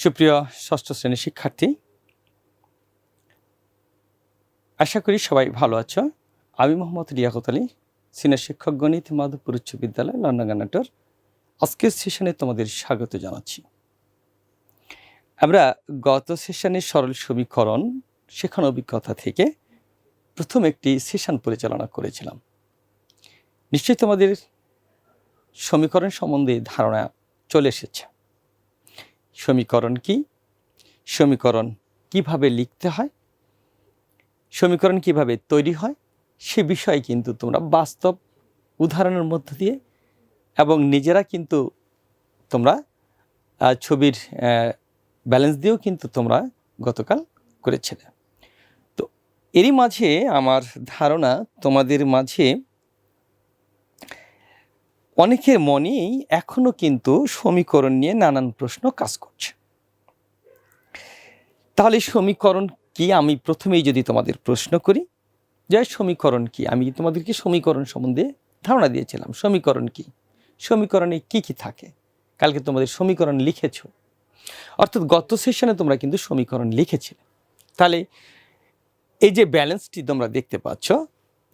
সুপ্রিয় ষষ্ঠ শ্রেণির শিক্ষার্থী, আশা করি সবাই ভালো আছো। আমি মোহাম্মদ রিয়াকত আলী, সিনিয়র শিক্ষক গণিত মাধবপুর উচ্চ বিদ্যালয় লন্ডনগানাটোর আজকের সেশনে তোমাদের স্বাগত জানাচ্ছি। আমরা গত সেশনে সরল সমীকরণ শেখানো অভিজ্ঞতা থেকে প্রথম একটি সেশন পরিচালনা করেছিলাম। নিশ্চয়ই তোমাদের সমীকরণ সম্বন্ধে ধারণা চলে এসেছে। সমীকরণ কি? সমীকরণ কীভাবে লিখতে হয়? সমীকরণ কীভাবে তৈরি হয়? সে বিষয়ে কিন্তু তোমরা বাস্তব উদাহরণের মধ্য দিয়ে এবং নিজেরা কিন্তু তোমরা ছবির ব্যালেন্স দিয়েও কিন্তু তোমরা গতকাল করেছিলে। তো এরই মাঝে আমার ধারণা তোমাদের মাঝে অনেকের মনেই এখনও কিন্তু সমীকরণ নিয়ে নানান প্রশ্ন কাজ করছে। তাহলে সমীকরণ কি আমি প্রথমেই যদি তোমাদের প্রশ্ন করি, যে সমীকরণ কি? আমি তোমাদেরকে সমীকরণ সম্বন্ধে ধারণা দিয়েছিলাম। সমীকরণ কি? সমীকরণে কি কি থাকে? কালকে তোমাদের সমীকরণ লিখেছ। অর্থাৎ গত সেশনে তোমরা কিন্তু সমীকরণ লিখেছিলে। তাহলে এই যে ব্যালেন্সটি তোমরা দেখতে পাচ্ছ,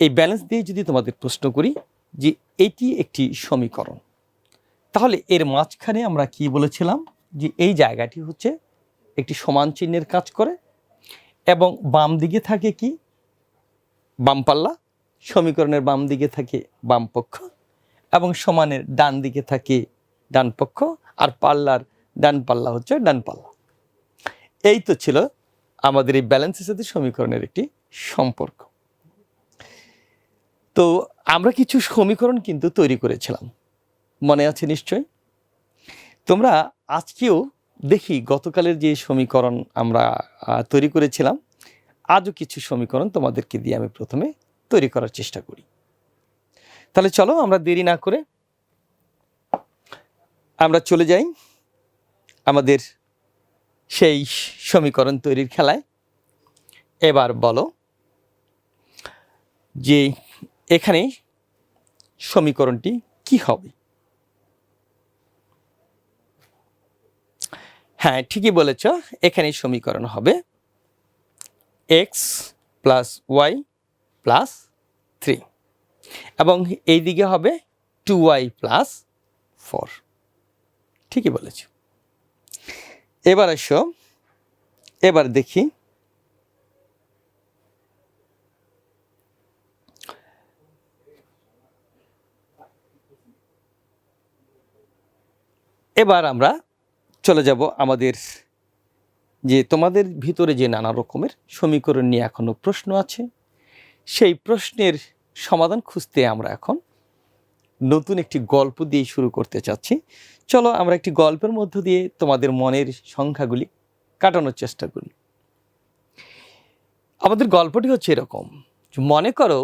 এই ব্যালেন্স দিয়ে যদি তোমাদের প্রশ্ন করি যে এটি একটি সমীকরণ। তাহলে এর মাঝখানে আমরা কি বলেছিলাম? যে এই জায়গাটি হচ্ছে একটি সমান চিহ্নের কাজ করে এবং বাম দিকে থাকে কি? বাম পাল্লা, সমীকরণের বাম দিকে থাকে বাম পক্ষ এবং সমানের ডান দিকে থাকে ডান পক্ষ আর পাল্লার ডান পাল্লা হচ্ছে ডান পাল্লা। এই তো ছিল আমাদের এই ব্যালেন্সের সাথে সমীকরণের একটি সম্পর্ক। তো আমরা কিছু সমীকরণ কিন্তু তৈরি করেছিলাম। মনে আছে নিশ্চয়? তোমরা আজকেও দেখি গতকালের যে সমীকরণ আমরা তৈরি করেছিলাম, আজও কিছু সমীকরণ তোমাদেরকে দিয়ে আমি প্রথমে তৈরি করার চেষ্টা করি। তাহলে চলো আমরা দেরি না করে আমরা চলে যাই আমাদের সেই সমীকরণ তৈরির খেলায়। এবার বলো যে এখানে সমীকরণটি কি হবে? হ্যাঁ ঠিকই বলেছ এখানে সমীকরণ হবে X plus Y plus three এবং এই দিকে হবে টু ওয়াই প্লাস ফোর ঠিকই বলেছ। এবার এসো এবার দেখি এবার আমরা চলে যাব আমাদের যে তোমাদের ভিতরে যে নানা রকমের সমীকরণ নিয়ে এখনও প্রশ্ন আছে, সেই প্রশ্নের সমাধান খুঁজতে আমরা এখন নতুন একটি গল্প দিয়ে শুরু করতে চাচ্ছি। চলো আমরা একটি গল্পের মধ্য দিয়ে তোমাদের মনের সংখ্যাগুলি কাটানোর চেষ্টা করি। আমাদের গল্পটি হচ্ছে এরকম, মনে করো,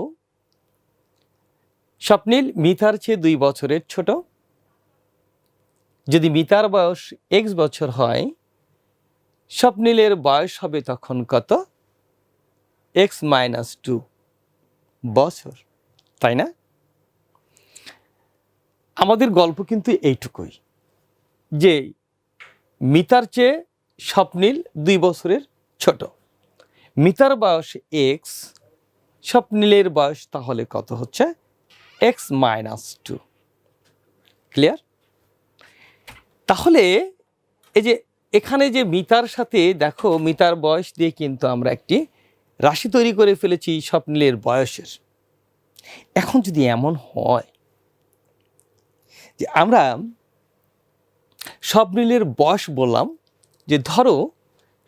স্বপ্নীল মিতার চেয়ে দুই বছরের ছোট যদি মিতার বয়স এক্স বছর হয়, স্বপ্নীলের বয়স হবে তখন কত? এক্স মাইনাস টু বছর, তাই না? আমাদের গল্প কিন্তু এইটুকুই, যে মিতার চেয়ে স্বপ্নীল দুই বছরের ছোট। মিতার বয়স এক্স স্বপ্নীলের বয়স তাহলে কত হচ্ছে? এক্স মাইনাস টু ক্লিয়ার তাহলে এই যে এখানে যে মিতার সাথে, দেখো মিতার বয়স দিয়ে কিন্তু আমরা একটি রাশি তৈরি করে ফেলেছি স্বপ্নিলের বয়সের। এখন যদি এমন হয় যে আমরা স্বপ্নিলের বয়স বললাম, যে ধরো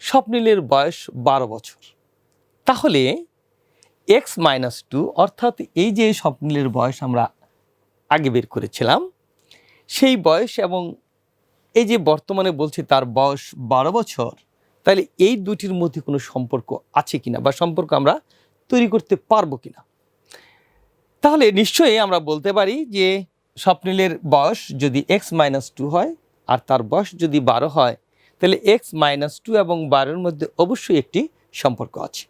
স্বপ্নিলের বয়স বারো বছর, তাহলে এক্স মাইনাস টু অর্থাৎ এই যে স্বপ্নিলের বয়স আমরা আগে বের করেছিলাম, সেই বয়স এবং এই যে বর্তমানে বলছে তার বয়স বারো বছর, তাহলে এই দুটির মধ্যে কোনো সম্পর্ক আছে কিনা বা সম্পর্ক আমরা তৈরি করতে পারব কিনা? তাহলে নিশ্চয়ই আমরা বলতে পারি যে স্বপ্নিলের বয়স যদি এক্স মাইনাস টু হয় আর তার বয়স যদি বারো হয়, তাহলে এক্স মাইনাস টু এবং বারোর মধ্যে অবশ্যই একটি সম্পর্ক আছে।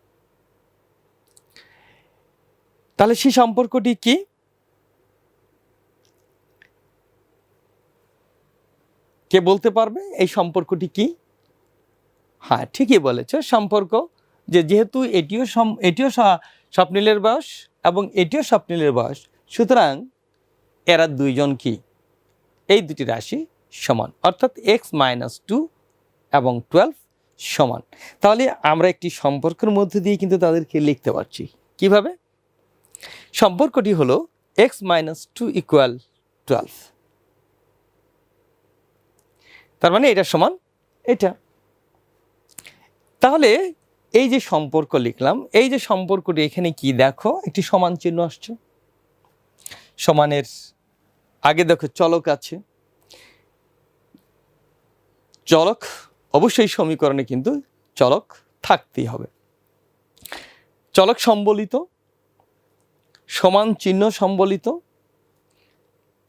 তাহলে সেই সম্পর্কটি কি? কে বলতে পারবে? এই সম্পর্কটি কি? হ্যাঁ ঠিকই বলেছ। সম্পর্ক যে যেহেতু এটিও এটিও স্বপ্নিলের বয়স এবং এটিও স্বপ্নিলের বয়স। সুতরাং এরা দুইজন কি? এই দুটি রাশি সমান। অর্থাৎ এক্স মাইনাস টু এবং টুয়েলভ সমান। তাহলে আমরা একটি সম্পর্কের মধ্যে দিয়ে কিন্তু তাদেরকে লিখতে পারছি। কীভাবে? সম্পর্কটি হলো X minus two equal twelve. তার মানে এটা সমান এটা। তাহলে এই যে সম্পর্ক লিখলাম, এই যে সম্পর্কটি এখানে কি দেখো? একটি সমান চিহ্ন আসছে। সমানের আগে দেখো চলক আছে। চলক, অবশ্যই সমীকরণে কিন্তু চলক থাকতেই হবে। চলক সম্বলিত, সমান চিহ্ন সম্বলিত,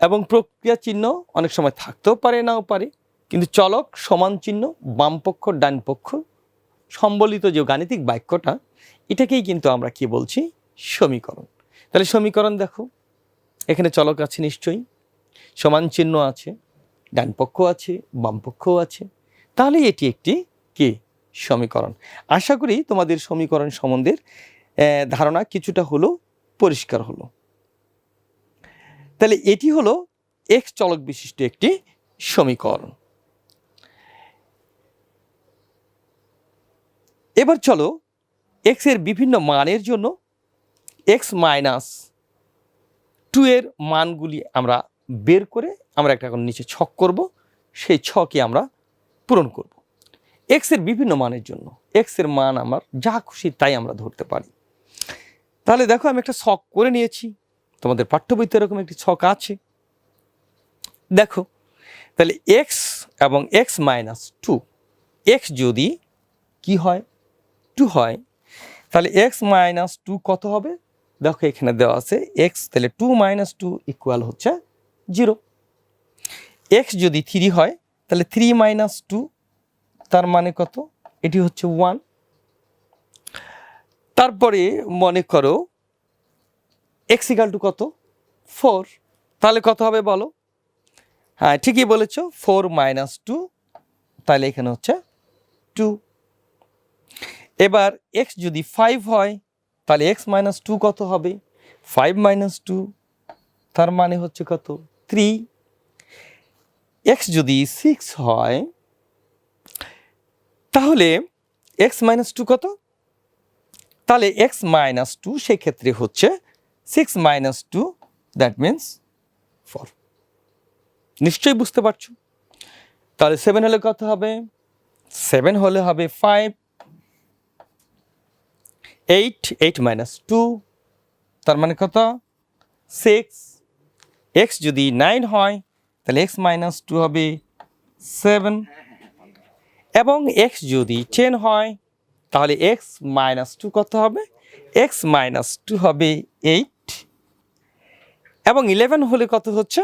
এবং প্রক্রিয়া চিহ্ন অনেক সময় থাকতেও পারে, নাও পারে। কিন্তু চলক, সমান চিহ্ন, বাম পক্ষ, ডান পক্ষ, সম্বলিত যে গাণিতিক বাক্যটা, এটাকেই কিন্তু আমরা কি বলছি? সমীকরণ। তাহলে সমীকরণ দেখো। এখানে চলক আছে নিশ্চয়ই। সমান চিহ্ন আছে, ডান পক্ষ আছে, বাম পক্ষও আছে। তাহলে এটি একটি কি? সমীকরণ। আশা করি তোমাদের সমীকরণ সম্বন্ধের ধারণা কিছুটা হলো পরিষ্কার হলো। তাহলে এটি হলো এক্স চলক বিশিষ্ট একটি সমীকরণ। এবার চলো এক্সের বিভিন্ন মানের জন্য এক্স মাইনাস টু এর মানগুলি আমরা বের করে আমরা একটা এখন নিচে ছক করব, সেই ছকে আমরা পূরণ করব। এক্সের বিভিন্ন মানের জন্য এক্সের মান আমার যা খুশি তাই আমরা ধরতে পারি। তাহলে দেখো আমি একটা ছক করে নিয়েছি, তোমাদের পাঠ্য বইতে এরকম একটি ছক আছে। দেখো, তাহলে এক্স এবং এক্স মাইনাস টু এক্স যদি কি হয়? টু হয়, তাহলে এক্স মাইনাস টু কত হবে? দেখো এখানে দেওয়া আছে এক্স তাহলে টু মাইনাস টু ইকুয়াল হচ্ছে জিরো এক্স যদি থ্রি হয়, তাহলে থ্রি মাইনাস টু তার মানে কত? এটি হচ্ছে ওয়ান তারপরে মনে করো এক্স ইকাল টু কত? ফোর তাহলে কত হবে বলো? হ্যাঁ ঠিকই বলেছ ফোর মাইনাস টু তাহলে এখানে হচ্ছে টু এবার এক্স যদি ফাইভ হয়, তাহলে এক্স মাইনাস টু কত হবে? ফাইভ মাইনাস টু তার মানে হচ্ছে কত? থ্রি এক্স যদি সিক্স হয়, তাহলে এক্স মাইনাস টু কত? তাহলে এক্স মাইনাস টু সেক্ষেত্রে হচ্ছে six minus two that means four নিশ্চয়ই বুঝতে পারছ? তাহলে সেভেন হলে কত হবে? সেভেন হলে হবে five eight eight minus two তার মানে কত? সিক্স এক্স যদি নাইন হয়, তাহলে এক্স মাইনাস টু হবে সেভেন এবং এক্স যদি টেন হয়, তাহলে এক্স মাইনাস টু কত হবে? এক্স মাইনাস টু হবে এইট এবং ইলেভেন হলে কত হচ্ছে?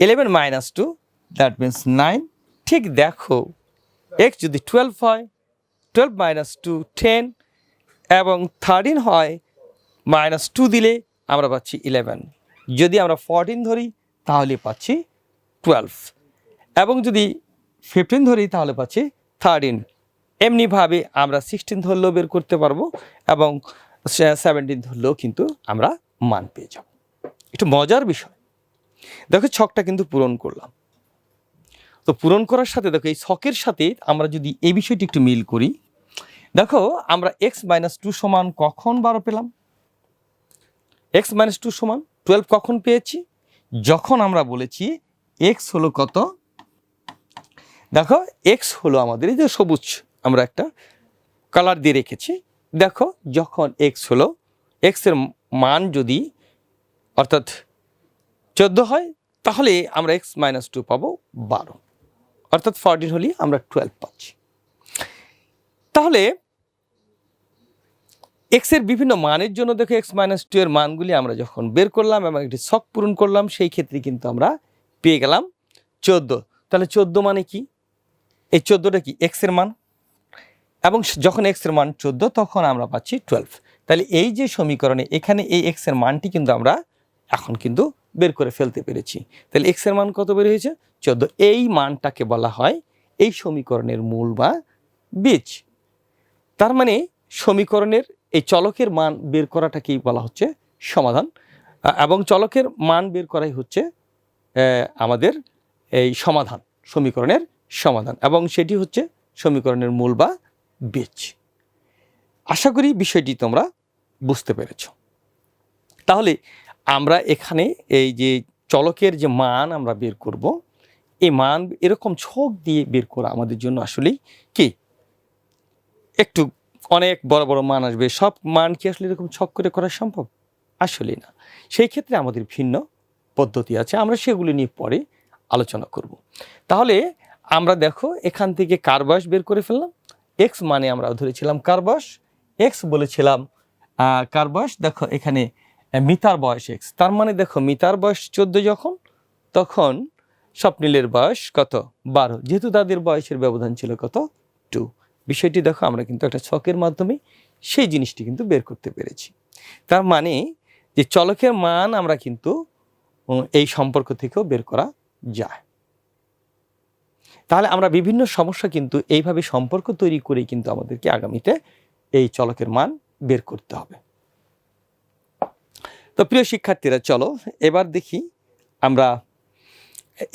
Eleven minus two that means nine ঠিক দেখো এক্স যদি টুয়েলভ হয় টুয়েলভ মাইনাস টু টেন এবং থার্টিন হয় মাইনাস টু দিলে আমরা পাচ্ছি ইলেভেন যদি আমরা ফোরটিন ধরি, তাহলে পাচ্ছি টুয়েলভ এবং যদি ফিফটিন ধরি, তাহলে পাচ্ছি থার্টিন এমনিভাবে আমরা সিক্সটিন ধরলেও বের করতে পারব এবং সেভেন্টিন ধরলেও কিন্তু আমরা মান পেয়ে যাব। একটু মজার বিষয়। দেখো, ছকটা কিন্তু পূরণ করলাম। তো পূরণ করার সাথে, দেখো, এই ছকের সাথে আমরা যদি এই বিষয়টি একটু মিল করি দেখো, আমরা এক্স মাইনাস টু সমান কখন বারো পেলাম? এক্স মাইনাস টু সমান টুয়েলভ কখন পেয়েছি? যখন আমরা বলেছি এক্স হলো কত? দেখো এক্স হলো আমাদের এই যে সবুজ, আমরা একটা কালার দিয়ে রেখেছি। দেখো, যখন এক্স হলো এক্সের মান যদি অর্থাৎ চোদ্দ হয়, তাহলে আমরা এক্স মাইনাস টু পাবো বারো। অর্থাৎ ফর্টিন হলে আমরা টুয়েলভ পাচ্ছি। তাহলে এক্সের বিভিন্ন মানের জন্য দেখো এক্স মাইনাস টু এর মানগুলি আমরা যখন বের করলাম এবং একটি ছক পূরণ করলাম, সেই ক্ষেত্রে কিন্তু আমরা পেয়ে গেলাম চোদ্দ। তাহলে চোদ্দ মানে কি? এই চোদ্দোটা কি? এক্সের মান। এবং যখন এক্সের মান চোদ্দ, তখন আমরা পাচ্ছি টুয়েলভ তাহলে এই যে সমীকরণে এখানে এই এক্সের মানটি কিন্তু আমরা এখন কিন্তু বের করে ফেলতে পেরেছি। তাহলে এক্সের মান কত বের হয়েছে? চোদ্দ। এই মানটাকে বলা হয় এই সমীকরণের মূল বা বীজ। তার মানে সমীকরণের এই চলকের মান বের করাটাকেই বলা হচ্ছে সমাধান। এবং চলকের মান বের করাই হচ্ছে আমাদের এই সমাধান, সমীকরণের সমাধান। এবং সেটি হচ্ছে সমীকরণের মূল বা বীজ। আশা করি বিষয়টি তোমরা বুঝতে পেরেছ। তাহলে আমরা এখানে এই যে চলকের যে মান আমরা বের করব, এই মান এরকম ছক দিয়ে বের করা আমাদের জন্য আসলেই কি? একটু অনেক বড় বড় মান আসবে। সব মান কি আসলে এরকম ছক করে করা সম্ভব? আসলে না। সেই ক্ষেত্রে আমাদের ভিন্ন পদ্ধতি আছে। আমরা সেগুলি নিয়ে পরে আলোচনা করব। তাহলে আমরা দেখো এখান থেকে কার বয়স বের করে ফেললাম? এক্স মানে আমরা ধরেছিলাম কার বয়স? এক্স বলেছিলাম আহ, কার বয়স? দেখো এখানে মিতার বয়স এক্স তার মানে দেখো মিতার বয়স চোদ্দ যখন তখন স্বপ্নিলের বয়স কত? বারো। যেহেতু তাদের বয়সের ব্যবধান ছিল কত? টু। বিষয়টি দেখো, আমরা কিন্তু একটা ছকের মাধ্যমে সেই জিনিসটি কিন্তু বের করতে পেরেছি। তার মানে যে চলকের মান আমরা কিন্তু এই সম্পর্ক থেকেও বের করা যায়। তাহলে আমরা বিভিন্ন সমস্যা কিন্তু এইভাবে সম্পর্ক তৈরি করে কিন্তু আমাদেরকে আগামীতে এই চলকের মান বের করতে হবে। তো প্রিয় শিক্ষার্থীরা, চলো এবার দেখি আমরা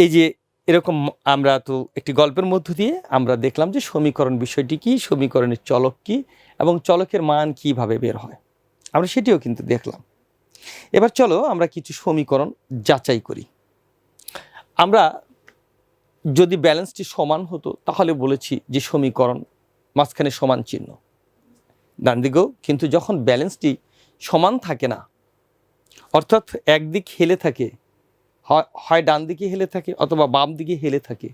এই যে এরকম আমরা তো একটি গল্পের মধ্য দিয়ে আমরা দেখলাম যে সমীকরণ বিষয়টি কি, সমীকরণের চলক কি এবং চলকের মান কীভাবে বের হয়। আমরা সেটিও কিন্তু দেখলাম। এবার চলো আমরা কিছু সমীকরণ যাচাই করি। আমরা যদি ব্যালেন্সটি সমান হতো তাহলে বলেছি যে সমীকরণ মাঝখানে সমান চিহ্ন। ডান দিকেও কিন্তু যখন ব্যালেন্সটি সমান থাকে না, অর্থাৎ একদিক হেলে থাকে হয় ডান দিকে হেলে থাকে অথবা বাম দিকে হেলে থাকে,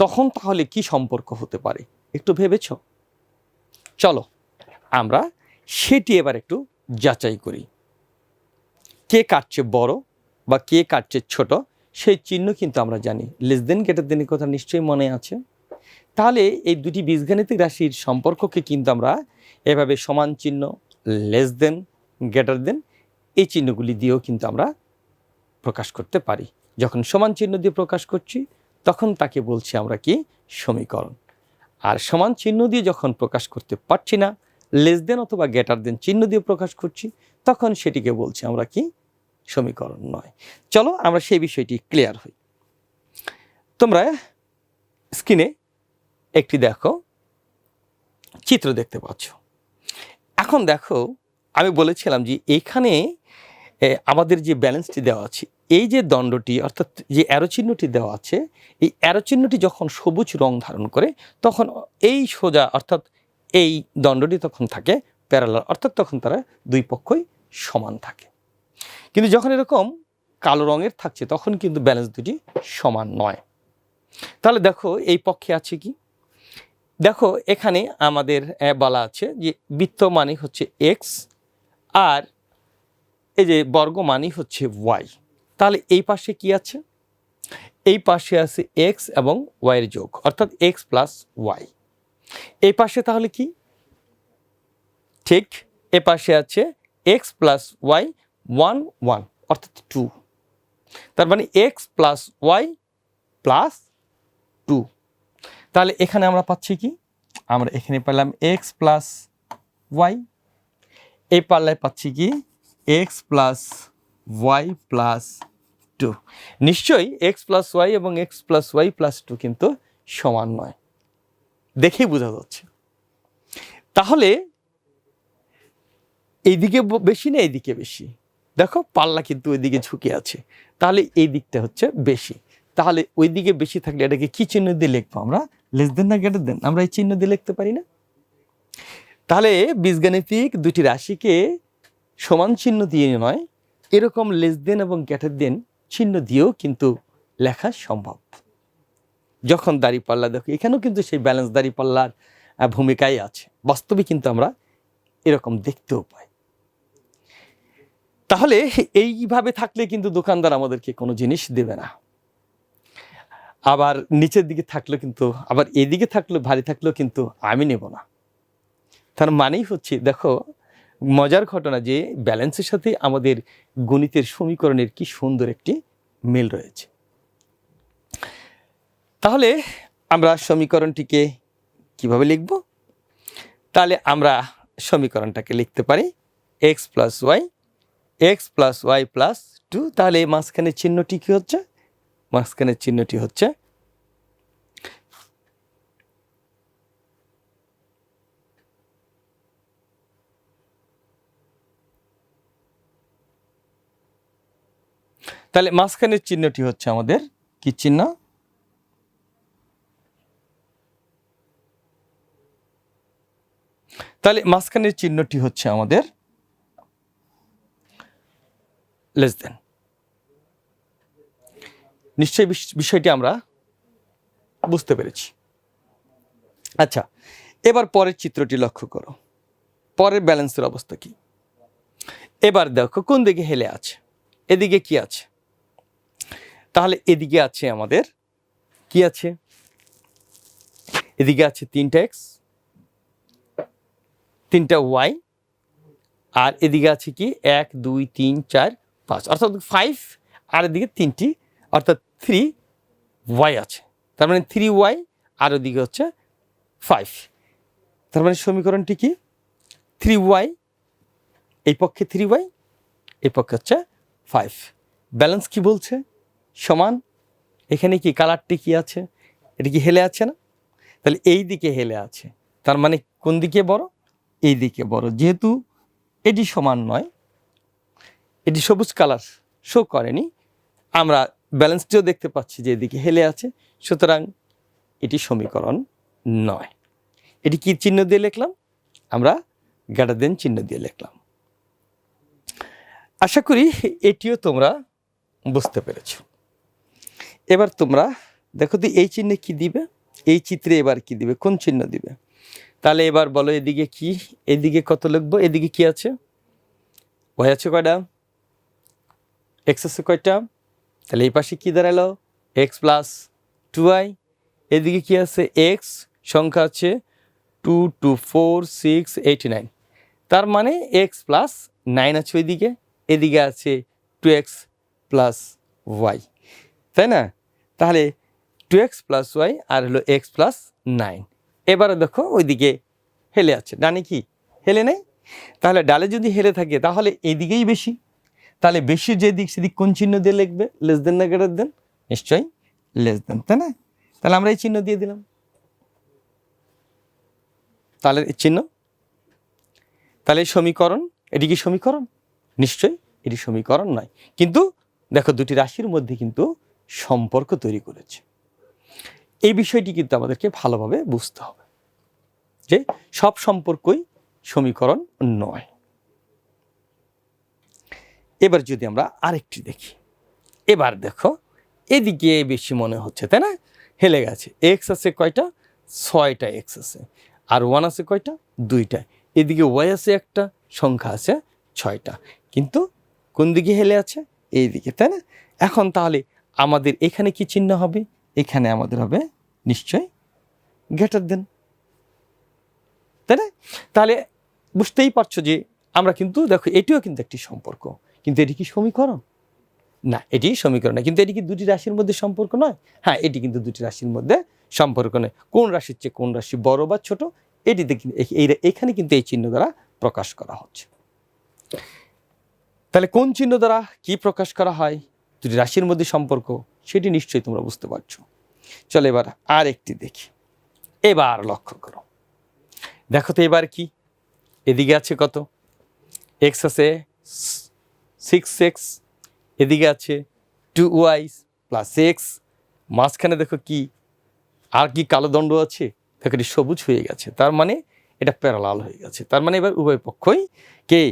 তখন তাহলে কি সম্পর্ক হতে পারে? একটু ভেবেছ? চলো, আমরা সেটি এবার একটু যাচাই করি। কে কাটছে বড় বা কে কাটছে ছোট, সেই চিহ্ন কিন্তু আমরা জানি। লেস দেন গেটার দেনের কথা নিশ্চয়ই মনে আছে। তাহলে এই দুটি বীজগাণিতিক রাশির সম্পর্ককে কিন্তু আমরা এভাবে সমান চিহ্ন, লেস দেন, গেটার দেন, এই চিহ্নগুলি দিয়েও কিন্তু আমরা প্রকাশ করতে পারি। যখন সমান চিহ্ন দিয়ে প্রকাশ করছি, তখন তাকে বলছি আমরা কি? সমীকরণ। আর সমান চিহ্ন দিয়ে যখন প্রকাশ করতে পারছি না লেস দেন অথবা গেটার দেন চিহ্ন দিয়ে প্রকাশ করছি, তখন সেটিকে বলছি আমরা কি? সমীকরণ নয়। চলো আমরা সেই বিষয়টি ক্লিয়ার হই। তোমরা স্ক্রিনে একটি দেখো, চিত্র দেখতে পাচ্ছ। এখন দেখো, আমি বলেছিলাম যে এখানে আমাদের যে ব্যালেন্সটি দেওয়া আছে, এই যে দণ্ডটি, অর্থাৎ যে অ্যারো চিহ্নটি দেওয়া আছে, এই অ্যারো চিহ্নটি যখন সবুজ রং ধারণ করে, তখন এই সোজা, অর্থাৎ এই দণ্ডটি তখন থাকে প্যারালাল অর্থাৎ তখন তারা দুই পক্ষই সমান থাকে। কিন্তু যখন এরকম কালো রঙের থাকছে, তখন কিন্তু ব্যালেন্স দুটি সমান নয়। তাহলে দেখো, এই পক্ষে আছে কি? দেখো, এখানে আমাদের বলা আছে যে বৃত্ত মানে হচ্ছে এক্স আর এই যে বর্গ মানি হচ্ছে ওয়াই তাহলে এই পাশে কি আছে? এই পাশে আছে এক্স এবং ওয়াইয়ের যোগ, অর্থাৎ এক্স প্লাস ওয়াই এই পাশে তাহলে কি? ঠিক, এ পাশে আছে X plus Y one one অর্থাৎ টু তার মানে X plus Y plus two তাহলে এখানে আমরা পাচ্ছি কি? আমরা এখানে পেলাম এক্স প্লাস ওয়াই এই পাল্লায় পাচ্ছি কি? X plus Y plus two. নিশ্চয়ই এক্স প্লাস ওয়াই এবং X plus Y plus two কিন্তু সমান নয়। দেখেই বোঝা যাচ্ছে। তাহলে এইদিকে বেশি না এইদিকে বেশি? দেখো, পাল্লা কিন্তু ওইদিকে ঝুঁকে আছে। তাহলে এই দিকটা হচ্ছে বেশি। তাহলে ওই দিকে বেশি থাকলে এটাকে কি চিহ্ন দিয়ে লিখব আমরা? লেস দেন না গেটার দেন আমরা এই চিহ্ন দিয়ে লিখতে পারি না? তাহলে বীজগাণিতিক দুটি রাশিকে সমান চিহ্ন দিয়ে নয় এরকম লেস দেন এবং গ্যাটার দেন চিহ্ন দিয়েও কিন্তু লেখা সম্ভব। যখন দাঁড়িপাল্লা দেখো এখানেও কিন্তু সেই ব্যালেন্স দাঁড়িপাল্লার আহ, ভূমিকাই আছে। বাস্তবে কিন্তু আমরা এরকম দেখতেও পাই। তাহলে এইভাবে থাকলে কিন্তু দোকানদার আমাদেরকে কোনো জিনিস দেবে না। আবার নিচের দিকে থাকলেও কিন্তু আবার এদিকে থাকলেও ভারী থাকলেও কিন্তু আমি নেব না। তার মানেই হচ্ছে দেখো মজার ঘটনা যে ব্যালেন্সের সাথে আমাদের গণিতের সমীকরণের কি সুন্দর একটি মিল রয়েছে। তাহলে আমরা সমীকরণটিকে কীভাবে লিখব? তাহলে আমরা সমীকরণটাকে লিখতে পারি X plus Y X plus Y plus two তাহলে মাঝখানের চিহ্নটি কী হচ্ছে? মাঝখানের চিহ্নটি হচ্ছে তাহলে মাঝখানের চিহ্নটি হচ্ছে আমাদের কি চিহ্ন? তাহলে মাঝখানের চিহ্নটি হচ্ছে আমাদের লেস দেন নিশ্চয়ই বিষ- বিষয়টি আমরা বুঝতে পেরেছি। আচ্ছা এবার পরের চিত্রটি লক্ষ্য করো। পরের ব্যালেন্সের অবস্থা কি? এবার দেখো কোন দিকে হেলে আছে, এদিকে কি আছে? তাহলে এদিকে আছে আমাদের কি আছে? এদিকে আছে তিনটা এক্স তিনটা ওয়াই আর এদিকে আছে কি? এক, দুই, তিন, চার, পাঁচ। অর্থাৎ ফাইভ আর এদিকে তিনটি, অর্থাৎ থ্রি ওয়াই আছে। তার মানে থ্রি ওয়াই আর ওদিকে হচ্ছে ফাইভ তার মানে সমীকরণটি কি? থ্রি ওয়াই এই পক্ষে থ্রি ওয়াই এই পক্ষে হচ্ছে ফাইভ ব্যালেন্স কি বলছে? সমান? এখানে কি কালারটি কি আছে? এটা কি হেলে আছে না? তাহলে এই দিকে হেলে আছে। তার মানে কোন দিকে বড়? এই দিকে বড়। যেহেতু এটি সমান নয়, এটি সবুজ কালার শো করেনি, আমরা ব্যালেন্সটিও দেখতে পাচ্ছি যে এদিকে হেলে আছে, সুতরাং এটি সমীকরণ নয়। এটি কি চিহ্ন দিয়ে লিখলাম? আমরা গ্যাটার দেন চিহ্ন দিয়ে লিখলাম। আশা করি এটিও তোমরা বুঝতে পেরেছ। এবার তোমরা দেখো তো এই চিহ্নে কি দিবে? এই চিত্রে এবার কি দিবে? কোন চিহ্ন দিবে? তাহলে এবার বলো এদিকে কি? এদিকে কত লিখব? এদিকে কি আছে? ওয়াই আছে কয়টা? এক্স আছে কয়টা? তাহলে এই পাশে কি দাঁড়াল? এক্স প্লাস টু আই এদিকে কি আছে? এক্স সংখ্যা আছে two two four six eighty nine তার মানে এক্স প্লাস নাইন আছে ওইদিকে, এদিকে আছে টু এক্স প্লাস ওয়াই তাই না? তাহলে টু এক্স প্লাস ওয়াই আর হলো এক্স প্লাস নাইন এবারে দেখো ওইদিকে হেলে আছে। ডানে কি? হেলে নেই? তাহলে ডালে যদি হেলে থাকে তাহলে এইদিকেই বেশি। তাহলে বেশি যে দিক সেদিক কোন চিহ্ন দিয়ে লিখবে? লেস দেন না গ্রেটার দেন নিশ্চয়ই লেস দেন তাই না? তাহলে আমরা এই চিহ্ন দিয়ে দিলাম। তাহলে চিহ্ন। তাহলে সমীকরণ, এটি কি সমীকরণ? নিশ্চয়ই এটি সমীকরণ নয়। কিন্তু দেখো দুটি রাশির মধ্যে কিন্তু সম্পর্ক তৈরি করেছে। এই বিষয়টি কিন্তু আমাদেরকে ভালোভাবে বুঝতে হবে যে সব সম্পর্কই সমীকরণ নয়। এবার যদি আমরা আরেকটি দেখি, এবার দেখো, এদিকে বেশি মনে হচ্ছে, তাই না? হেলে গেছে। এক্স আছে কয়টা? ছয়টা এক্স আছে। আর ওয়ান আছে কয়টা? দুইটা। এদিকে ওয়াই আছে একটা, সংখ্যা আছে ছয়টা। কিন্তু কোন দিকে হেলে আছে? এই দিকে তাই না? এখন তাহলে আমাদের এখানে কি চিহ্ন হবে? এখানে আমাদের হবে নিশ্চয় গ্রেটার দেন তাই না? তাহলে বুঝতেই পারছ যে আমরা কিন্তু, দেখো, এটিও কিন্তু একটি সম্পর্ক। কিন্তু এটি কি সমীকরণ? না, এটি সমীকরণ না কিন্তু এটি কি দুটি রাশির মধ্যে সম্পর্ক নয়? হ্যাঁ এটি কিন্তু দুটি রাশির মধ্যে সম্পর্ক নয়। কোন রাশির চেয়ে কোন রাশি বড় বা ছোট? এটিতে এখানে কিন্তু এই চিহ্ন দ্বারা প্রকাশ করা হচ্ছে। তাহলে কোন চিহ্ন দ্বারা কি প্রকাশ করা হয়? দুটি রাশির মধ্যে সম্পর্ক, সেটি নিশ্চয়ই তোমরা বুঝতে পারছ। চলো এবার আর একটি দেখি। এবার লক্ষ্য করো। দেখো তো এবার কি? এদিকে আছে কত? এক্স আছে সিক্স এক্স এদিকে আছে টু ওয়াইস প্লাস এক্স মাঝখানে দেখো কি? আর কি কালো দণ্ড আছে? দেখো এটি সবুজ হয়ে গেছে। তার মানে এটা প্যারালাল হয়ে গেছে। তার মানে এবার উভয় পক্ষই কে?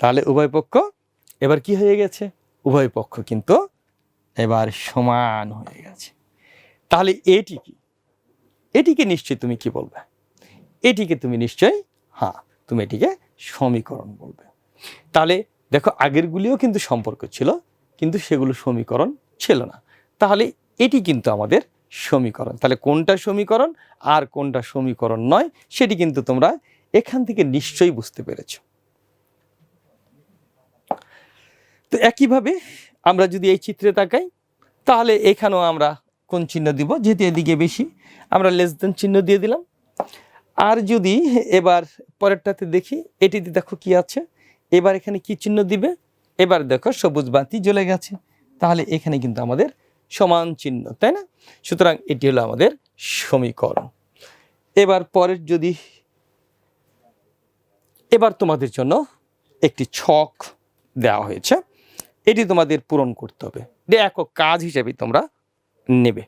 তাহলে উভয় পক্ষ এবার কি হয়ে গেছে? উভয় পক্ষ কিন্তু এবার সমান হয়ে গেছে। তাহলে এটি কি? এটিকে নিশ্চয়ই তুমি কি বলবে? এটিকে তুমি নিশ্চয়ই হ্যাঁ তুমি এটিকে সমীকরণ বলবে। তাহলে দেখো, আগেরগুলিও কিন্তু সম্পর্ক ছিল, কিন্তু সেগুলো সমীকরণ ছিল না। তাহলে এটি কিন্তু আমাদের সমীকরণ। তাহলে কোনটা সমীকরণ আর কোনটা সমীকরণ নয়, সেটি কিন্তু তোমরা এখান থেকে নিশ্চয়ই বুঝতে পেরেছ। তো একইভাবে আমরা যদি এই চিত্রে তাকাই, তাহলে এখানেও আমরা কোন চিহ্ন দিব? যেহেতু এদিকে বেশি, আমরা লেস দেন চিহ্ন দিয়ে দিলাম। আর যদি এবার পরেরটাতে দেখি, এটিতে দেখো কি আছে? এবার এখানে কি চিহ্ন দিবে? এবার দেখো সবুজ বাতি জ্বলে গেছে। তাহলে এখানে কিন্তু আমাদের সমান চিহ্ন, তাই না? সুতরাং এটি হলো আমাদের সমীকরণ। এবার পরের যদি, এবার তোমাদের জন্য একটি ছক দেওয়া হয়েছে। এটি তোমাদের পূরণ করতে হবে। এটা একক কাজ হিসেবে তোমরা নেবে।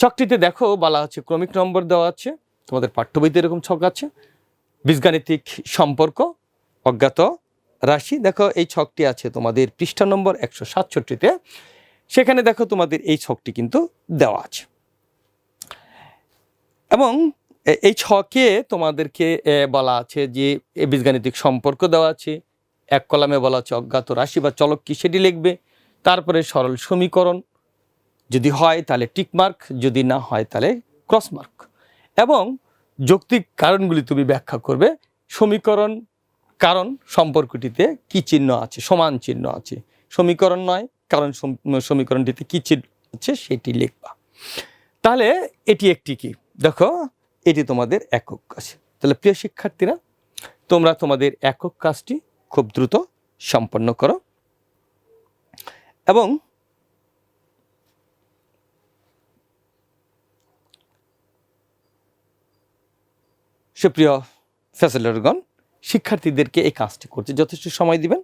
ছকটিতে দেখো বলা হচ্ছে, ক্রমিক নম্বর দেওয়া আছে, তোমাদের পাঠ্য বইতে এরকম ছক আছে, বীজগাণিতিক সম্পর্ক, অজ্ঞাত রাশি, দেখো এই ছকটি আছে তোমাদের পৃষ্ঠা নম্বর একশো সাতষট্টিতে, সেখানে দেখো তোমাদের এই ছকটি কিন্তু দেওয়া আছে। এবং এই ছকে তোমাদেরকে বলা আছে যে বীজগাণিতিক সম্পর্ক দেওয়া আছে এক কলামে বলা আছে অজ্ঞাত রাশি বা চলক কি সেটি লিখবে? তারপরে সরল সমীকরণ, যদি হয় তাহলে টিকমার্ক যদি না হয় তাহলে ক্রসমার্ক এবং যৌক্তিক কারণগুলি তুমি ব্যাখ্যা করবে, সমীকরণ, কারণ সম্পর্কটিতে কি চিহ্ন আছে? সমান চিহ্ন আছে। সমীকরণ নয়, কারণ সমীকরণটিতে কি চিহ্ন আছে সেটি লিখবা। তাহলে এটি একটি কি? দেখো, এটি তোমাদের একক কাজ। তাহলে প্রিয় শিক্ষার্থীরা, তোমরা তোমাদের একক কাজটি খুব দ্রুত সম্পন্ন করো। এবং সুপ্রিয় ফ্যাসিলিটরগণ শিক্ষার্থীদেরকে এই কাজটি করতে যথেষ্ট সময় দিবেন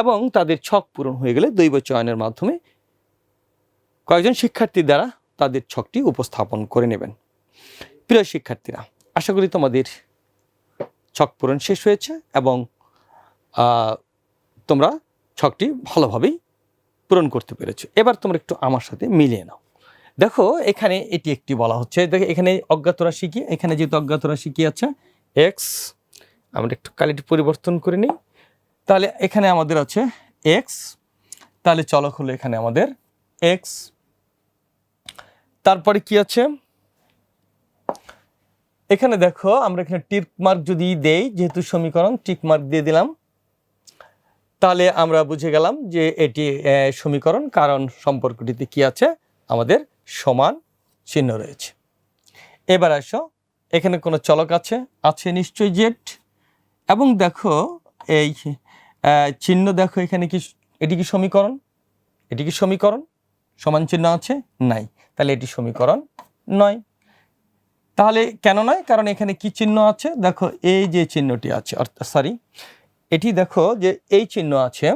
এবং তাদের ছক পূরণ হয়ে গেলে দৈব চয়নের মাধ্যমে কয়েকজন শিক্ষার্থী দ্বারা তাদের ছকটি উপস্থাপন করে নেবেন। প্রিয় শিক্ষার্থীরা, আশা করি তোমাদের ছক পূরণ শেষ হয়েছে এবং তোমরা ছকটি ভালোভাবেই পূরণ করতে পেরেছ। এবার তোমরা একটু আমার সাথে মিলিয়ে নাও। দেখো, এখানে এটি একটি বলা হচ্ছে। দেখো, এখানে অজ্ঞাত রাশি কি? এখানে যেহেতু অজ্ঞাত রাশি কি আছে? এক্স আমরা একটু কালিটি পরিবর্তন করে নিই। তাহলে এখানে আমাদের আছে এক্স তাহলে চলক হলো এখানে আমাদের এক্স তারপরে কি আছে? এখানে দেখো, আমরা এখানে টিক মার্ক যদি দেই, যেহেতু সমীকরণ, টিক মার্ক দিয়ে দিলাম। তাহলে আমরা বুঝে গেলাম যে এটি সমীকরণ, কারণ সম্পর্কটিতে কি আছে? আমাদের সমান চিহ্ন রয়েছে। এবার আসো, এখানে কোনো চলক আছে? আছে নিশ্চয়ই জেড এবং দেখো, এই চিহ্ন দেখো এখানে কি, এটি কি সমীকরণ? এটি কি সমীকরণ? সমান চিহ্ন আছে? নাই। তাহলে এটি সমীকরণ নয়। তাহলে কেন নয়? কারণ এখানে কি চিহ্ন আছে? দেখো, এই যে চিহ্নটি আছে অর্থাৎ সরি এটি দেখো যে এই চিহ্ন আছে।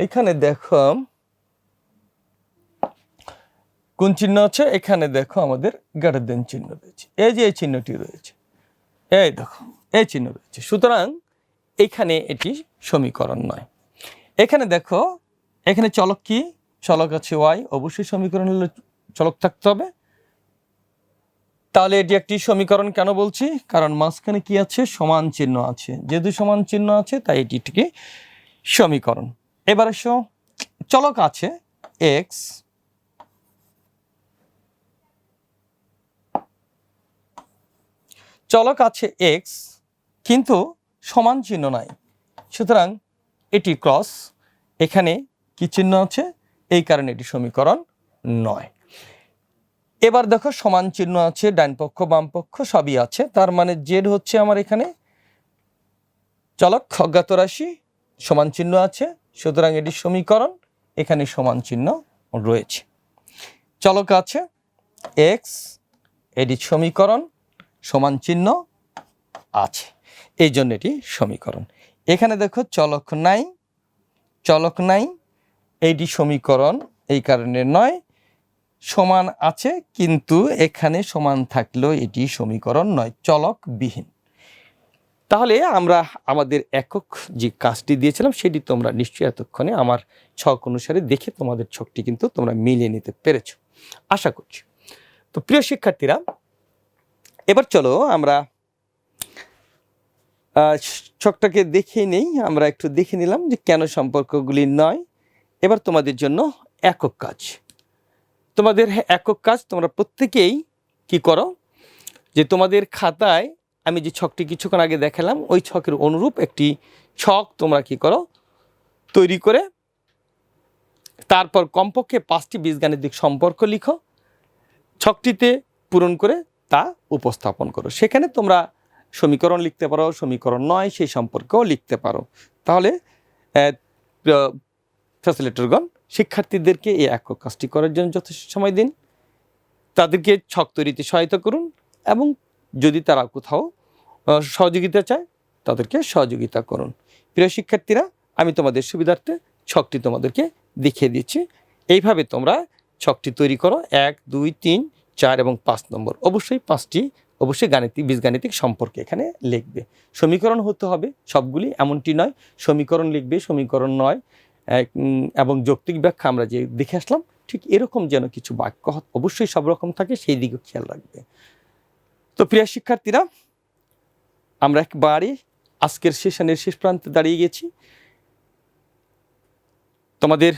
এখানে দেখো কোন চিহ্ন আছে? এখানে দেখো আমাদের গ্রেটার দেন চিহ্ন রয়েছে। এই যে এই চিহ্নটি রয়েছে, এই দেখো, এই চিহ্ন রয়েছে। সুতরাং এখানে এটি সমীকরণ নয়। এখানে দেখো, এখানে চলক কি? চলক আছে ওয়াই অবশ্যই সমীকরণ হলে চলক থাকতে হবে। তাহলে এটি একটি সমীকরণ কেন বলছি? কারণ মাঝখানে কি আছে? সমান চিহ্ন আছে। যেহেতু সমান চিহ্ন আছে, তাই এটি একটি সমীকরণ। এবার এসো, চলক আছে এক্স চলক আছে এক্স কিন্তু সমান চিহ্ন নাই। সুতরাং এটি ক্রস এখানে কি চিহ্ন আছে? এই কারণে এটি সমীকরণ নয়। এবার দেখো সমান চিহ্ন আছে, ডান পক্ষ, বাম পক্ষ, সবই আছে। তার মানে জেড হচ্ছে আমার এখানে। চলক অজ্ঞাত রাশি, সমান চিহ্ন আছে, সুতরাং এটি সমীকরণ, এখানে সমান চিহ্ন রয়েছে। চলক আছে এক্স এটি সমীকরণ, সমান চিহ্ন আছে, এই জন্য এটি সমীকরণ। এখানে দেখো চলক নাই চলক নাই, এইটি সমীকরণ, এই কারণে নয় সমান আছে, কিন্তু এখানে সমান থাকলেও এটি সমীকরণ নয় চলক বিহীন তাহলে আমরা আমাদের একক যে কাজটি দিয়েছিলাম, সেটি তোমরা নিশ্চয়ই এতক্ষণে আমার ছক অনুসারে দেখে তোমাদের ছকটি কিন্তু তোমরা মিলিয়ে নিতে পেরেছ। আশা করছি। তো প্রিয় শিক্ষার্থীরা, এবার চলো আমরা ছকটাকে দেখে নেই, আমরা একটু দেখে নিলাম যে কেন সম্পর্কগুলি নয়। এবার তোমাদের জন্য একক কাজ। তোমাদের একক কাজ তোমরা প্রত্যেকেই কি করো? যে তোমাদের খাতায় আমি যে ছকটি কিছুক্ষণ আগে দেখালাম, ওই ছকের অনুরূপ একটি ছক তোমরা কি করো? তৈরি করে তারপর কমপক্ষে পাঁচটি বীজগাণিতিক সম্পর্ক লিখো, ছকটিতে পূরণ করে তা উপস্থাপন করো। সেখানে তোমরা সমীকরণ লিখতে পারো, সমীকরণ নয়, সেই সম্পর্কেও লিখতে পারো। তাহলে ফ্যাসিলিটরগণ শিক্ষার্থীদেরকে এই একক কাজটি করার জন্য যথেষ্ট সময় দিন। তাদেরকে ছক তৈরিতে সহায়তা করুন এবং যদি তারা কোথাও সহযোগিতা চায়, তাদেরকে সহযোগিতা করুন। প্রিয় শিক্ষার্থীরা, আমি তোমাদের সুবিধার্থে ছকটি তোমাদেরকে দেখিয়ে দিচ্ছি। এইভাবে তোমরা ছকটি তৈরি করো। এক, দুই, তিন, চার এবং পাঁচ নম্বর। অবশ্যই পাঁচটি, অবশ্যই গাণিতিক, বীজগাণিতিক সম্পর্কে এখানে লিখবে। সমীকরণ হতে হবে সবগুলি, এমনটি নয়। সমীকরণ লিখবে, সমীকরণ নয়। এবং যৌক্তিক ব্যাখ্যা আমরা যে দেখে আসলাম, ঠিক এরকম যেন কিছু বাক্য অবশ্যই সব রকম থাকে, সেই দিকে খেয়াল রাখবে। তো প্রিয় শিক্ষার্থীরা, আমরা একবারে আজকের সেশনের শেষ প্রান্তে দাঁড়িয়ে গেছি। তোমাদের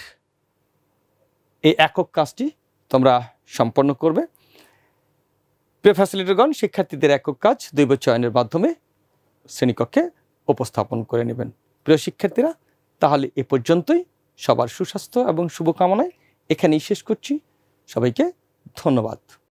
এই একক কাজটি তোমরা সম্পন্ন করবে। প্রিয় ফ্যাসিলিটিগণ শিক্ষার্থীদের একক কাজ দৈব চয়নের মাধ্যমে শ্রেণীকক্ষে উপস্থাপন করে নেবেন। প্রিয় শিক্ষার্থীরা তাহলে এ পর্যন্তই। সবার সুস্বাস্থ্য এবং শুভকামনায় এখানেই শেষ করছি। সবাইকে ধন্যবাদ।